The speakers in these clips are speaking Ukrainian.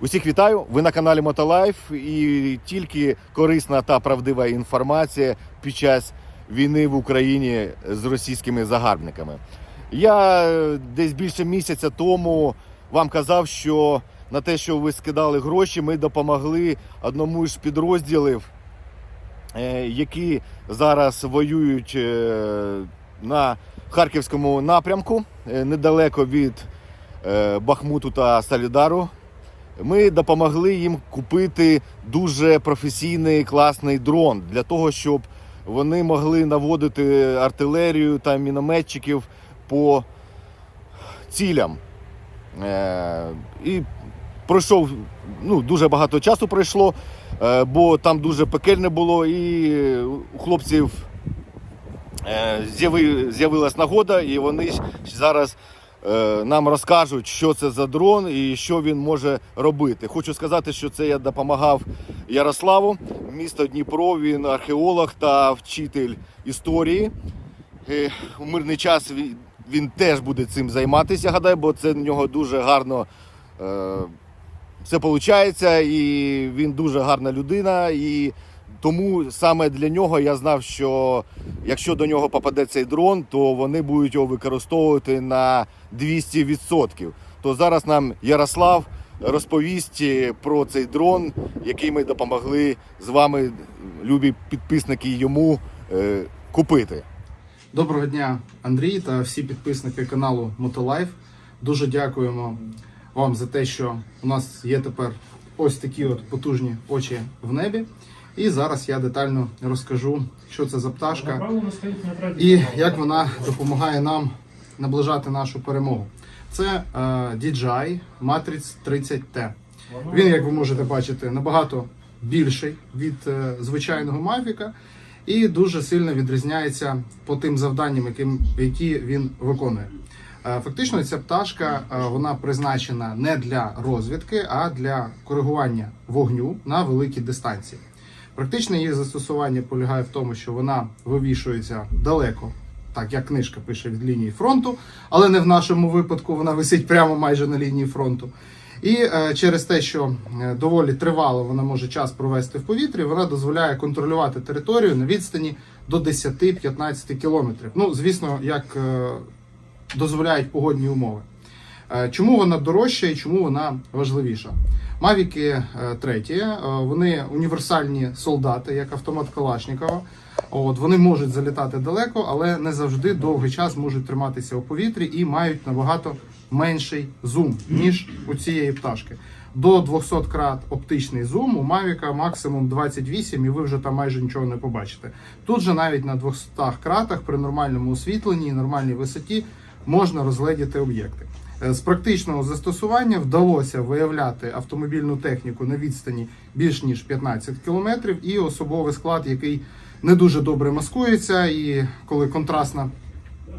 Усіх вітаю! Ви на каналі Мотолайф і тільки корисна та правдива інформація під час війни в Україні з російськими загарбниками. Я е, десь більше місяця тому вам казав, що на те, що ви скидали гроші, ми допомогли одному з підрозділів, е, які зараз воюють е, на Харківському напрямку, недалеко від Бахмуту та Солідару. Ми допомогли їм купити дуже професійний класний дрон для того, щоб вони могли наводити артилерію та мінометчиків по цілям. Е, і пройшов ну, дуже багато часу пройшло, е, бо там дуже пекельне було, і у хлопців е, з'яви, з'явилась нагода, і вони зараз нам розкажуть, що це за дрон і що він може робити. Хочу сказати, що це я допомагав Ярославу, місто Дніпро. Він археолог та вчитель історії. Е, У мирний час він, він теж буде цим займатися, гадаю, бо це в нього дуже гарно. Е, все виходить, і він дуже гарна людина. І тому саме для нього я знав, що якщо до нього попаде цей дрон, то вони будуть його використовувати на 200%. То зараз нам Ярослав розповість про цей дрон, який ми допомогли з вами, любі підписники, йому е, купити. Доброго дня, Андрій та всі підписники каналу Мотолайф. Дуже дякуємо вам за те, що у нас є тепер ось такі от потужні очі в небі. І зараз я детально розкажу, що це за пташка і як вона допомагає нам наближати нашу перемогу. Це DJI Matrix 30T. Він, як ви можете бачити, набагато більший від е, звичайного Mavic і дуже сильно відрізняється по тим завданням, які він виконує. Е, Фактично, ця пташка е, вона призначена не для розвідки, а для коригування вогню на великій дистанції. Практичне її застосування полягає в тому, що вона вивішується далеко, так як книжка пише від лінії фронту, але не в нашому випадку вона висить прямо майже на лінії фронту. І е, через те, що е, доволі тривало вона може час провести в повітрі, вона дозволяє контролювати територію на відстані до 10-15 кілометрів. Ну, звісно, як е, дозволяють погодні умови. Е, Чому вона дорожча і чому вона важливіша? Мавіки е, треті, е, вони універсальні солдати, як автомат Калашникова. От вони можуть залітати далеко, але не завжди довгий час можуть триматися у повітрі і мають набагато менший зум, ніж у цієї пташки. До 200 крат оптичний зум, у Мавіка максимум 28, і ви вже там майже нічого не побачите. Тут же навіть на 200 кратах при нормальному освітленні і нормальній висоті можна розгледіти об'єкти. Е, З практичного застосування вдалося виявляти автомобільну техніку на відстані більш ніж 15 кілометрів і особовий склад, який не дуже добре маскується. І коли контрастна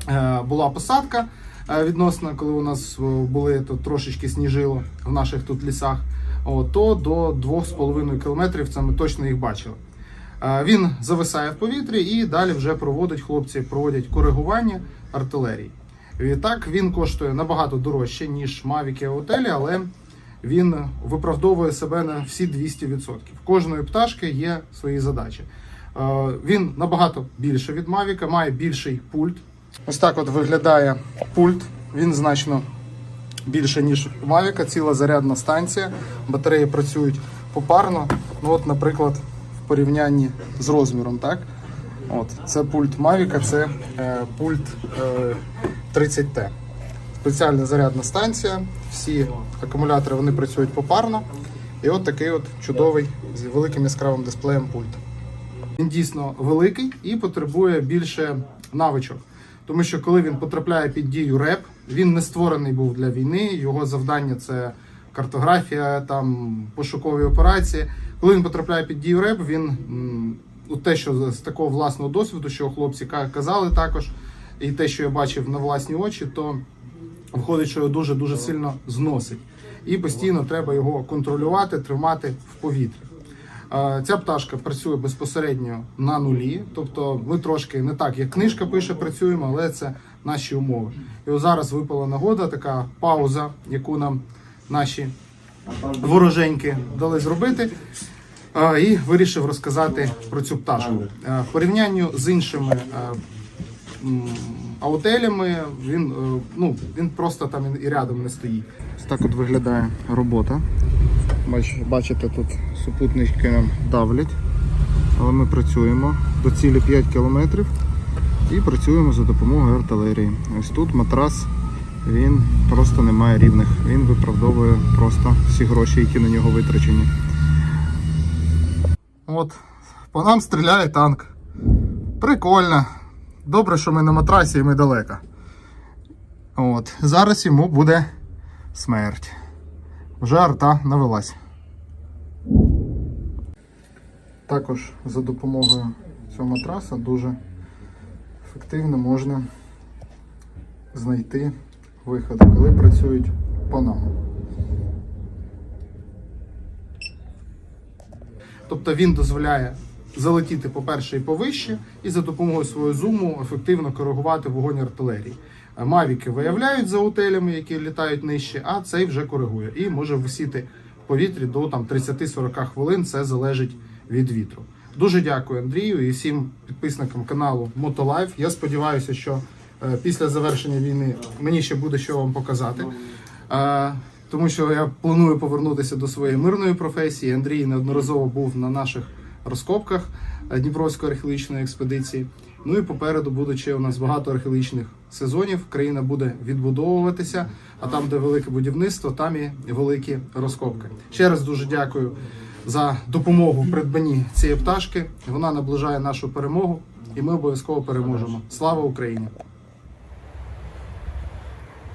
е, була посадка е, відносно, коли у нас були то трошечки сніжило в наших тут лісах, то до 2,5 кілометрів це ми точно їх бачили. Він зависає в повітрі і далі вже проводить хлопці, проводять коригування артилерії. І так він коштує набагато дорожче, ніж Mavic і Autel, але він виправдовує себе на всі 200%. В кожної пташки є свої задачі. Е, Він набагато більше від Mavic, має більший пульт. Ось так от виглядає пульт. Він значно більше, ніж Mavic, ціла зарядна станція. Батареї працюють попарно. Ну, от, наприклад, в порівнянні з розміром, так? От, це пульт Mavic, це е, пульт е, 30T. Спеціальна зарядна станція. Всі акумулятори вони працюють попарно. І от такий от чудовий з великим яскравим дисплеєм пульт. Він дійсно великий і потребує більше навичок. Тому що коли він потрапляє під дію РЕП, він не створений був для війни. Його завдання це картографія, там пошукові операції. Коли він потрапляє під дію РЕП, він м, ну, те, що з такого власного досвіду, що хлопці казали також, і те, що я бачив на власні очі, то виходить, що його дуже дуже сильно зносить. І постійно треба його контролювати, тримати в повітрі. Ця пташка працює безпосередньо на нулі, тобто ми трошки не так, як книжка пише, працюємо, але це наші умови. І ось зараз випала нагода, така пауза, яку нам наші вороженьки дали зробити. І вирішив розказати про цю пташку. В порівнянні з іншими аутелями, він, е, ну, він просто там і рядом не стоїть. Ось так от виглядає робота. Бачите, тут супутники нам давлять, але ми працюємо до цілі 5 кілометрів і працюємо за допомогою артилерії. Ось тут матрас він просто не має рівних. Він виправдовує просто всі гроші, які на нього витрачені. От, по нам стріляє танк. Прикольно. Добре, що ми на матрасі і ми далеко. От. Зараз йому буде смерть. Вже арта навелась. Також за допомогою цього матраса дуже ефективно можна знайти виход, коли працюють по нам. Тобто він дозволяє залетіти, по-перше, і повище, і за допомогою свого зуму ефективно коригувати вогонь артилерії. Е, Мавіки виявляють за отелями, які літають нижче, а цей вже коригує і може висіти в повітрі до там 30-40 хвилин. Це залежить від вітру. Дуже дякую Андрію і всім підписникам каналу Мотолайф. Я сподіваюся, що е, після завершення війни мені ще буде що вам показати. Е, тому що я планую повернутися до своєї мирної професії. Андрій неодноразово був на наших розкопках е, Дніпровської археологічної експедиції. Ну і попереду буде ще у нас багато археологічних сезонів. Країна буде відбудовуватися, а там, де велике будівництво, там і великі розкопки. Ще раз дуже дякую за допомогу в придбанні цієї пташки. Вона наближає нашу перемогу, і ми обов'язково переможемо. Слава Україні!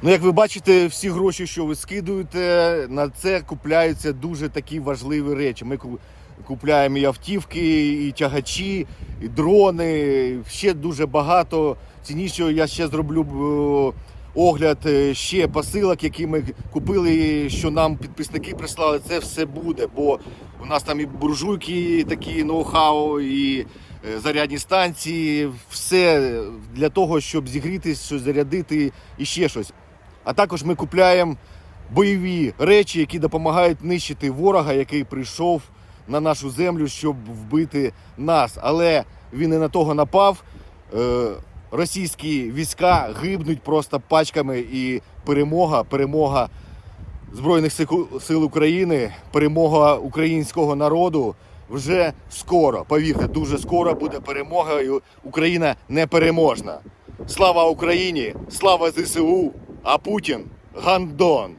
Ну, як ви бачите, всі гроші, що ви скидуєте, на це купляються дуже такі важливі речі. Ми купляємо і автівки, і тягачі, і дрони. Ще дуже багато. Цінніше я ще зроблю огляд е, ще посилок, які ми купили, що нам підписники прислали. Це все буде, бо у нас там і буржуйки, такі ноу-хау, і е, зарядні станції, все для того, щоб зігрітись, щось зарядити і ще щось. А також ми купляємо бойові речі, які допомагають нищити ворога, який прийшов на нашу землю, щоб вбити нас. Але він і на того напав. Е, Російські війська гибнуть просто пачками, і перемога, перемога Збройних сил України, перемога українського народу вже скоро. Повірте, дуже скоро буде перемога, і Україна непереможна. Слава Україні! Слава ЗСУ! А Путін гандон!